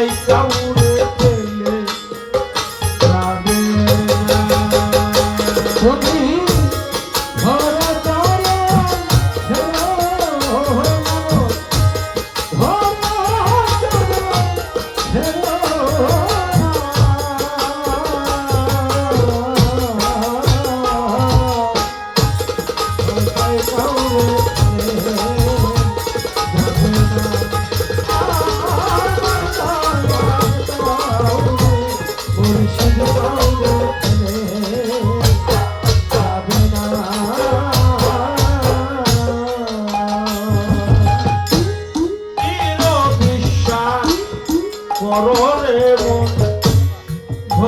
い。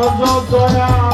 সর্ব দয়া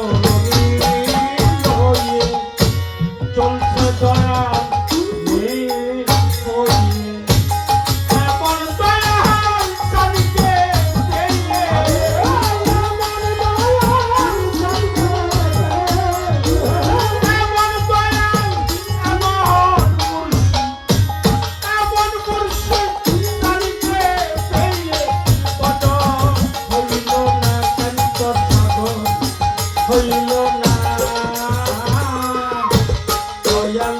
হইল না। দয়াল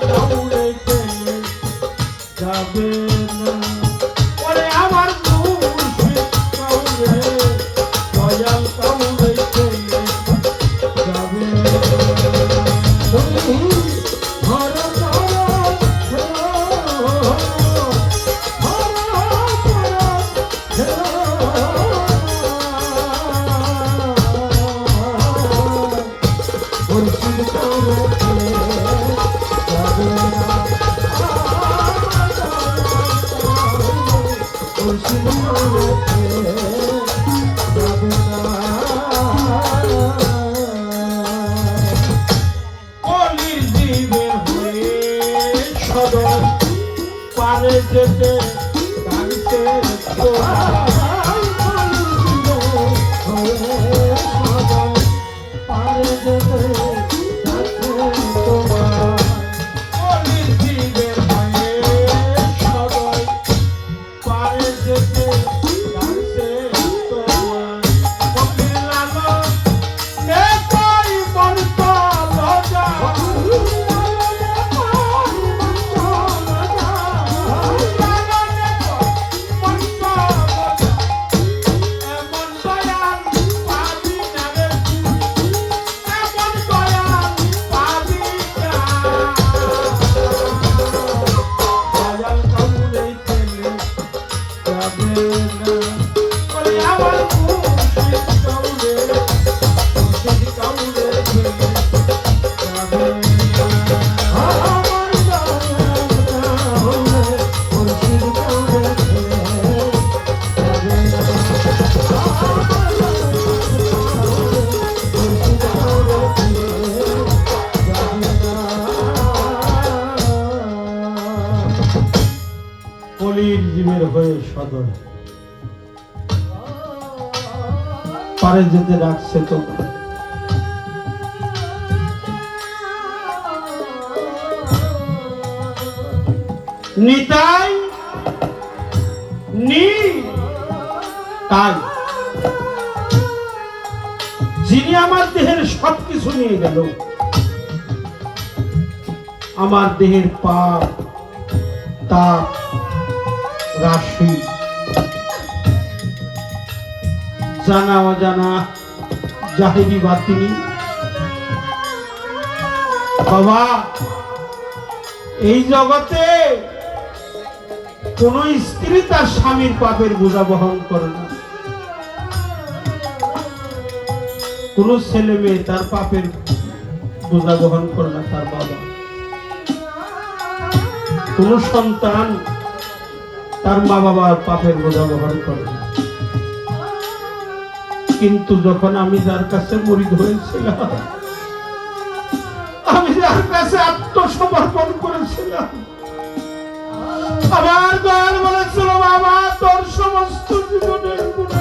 যাবে? পারে যেতে গাইতে পারে যেতে হয়ে সদর। পারে যেতে রাখছে তো। নিতাই, নি। তাই। যিনি আমার দেহের সবকিছু নিয়ে গেল, আমার দেহের পাপ, তাপ রাশি। জানা অজানা জাহেরি বাতিনি বাবা, এই জগতে কোন স্ত্রী তার স্বামীর পাপের বোঝা বহন করে না। কোন ছেলে মেয়ে তার পাপের বোঝা বহন করে না তার বাবা। কোন সন্তান তার মা বাবার পাপের বোঝা বহন করে কিন্তু যখন আমি যার কাছে মরিদ হয়েছিলাম, আমি যার কাছে আত্মসমর্পণ করেছিলাম, আমার দয়াল বলেছিল, বাবা, তোর সমস্ত জীবনের গুণাগার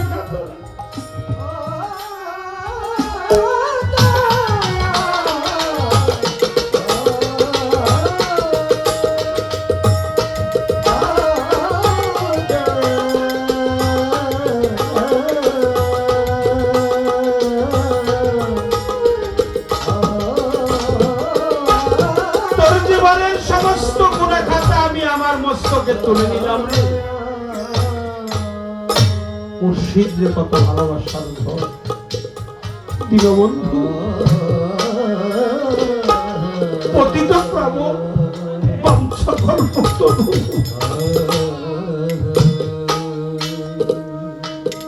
মস্তকে তুলে নিলাম। রে কত ভালোবাসার ঘর। দীনবন্ধু, পতিত প্রাব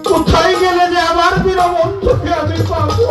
কোথায় গেলে যে আমার দীনবন্ধুকে আমি পাবো?